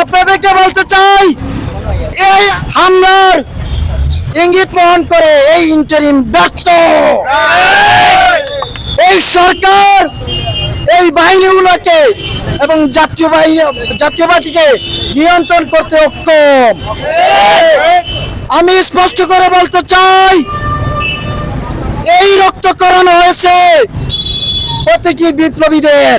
আপনাদেরকে বলতে চাই, এই হামলার ইঙ্গিত বহন করে এই ইন্টারিম ব্যর্থ। এই সরকার এই বাহিনীগুলোকে এবং জাতীয় বাহিনী, জাতীয়বাদীকে নিয়ন্ত্রণ করতে অক্ষম। আমি স্পষ্ট করে বলতে চাই, এই রক্ত করানো হয়েছে প্রতিটি বিপ্লবীদের।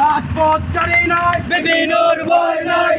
রাজপথ চারি নাই। বিপিনুর ভয় নাই।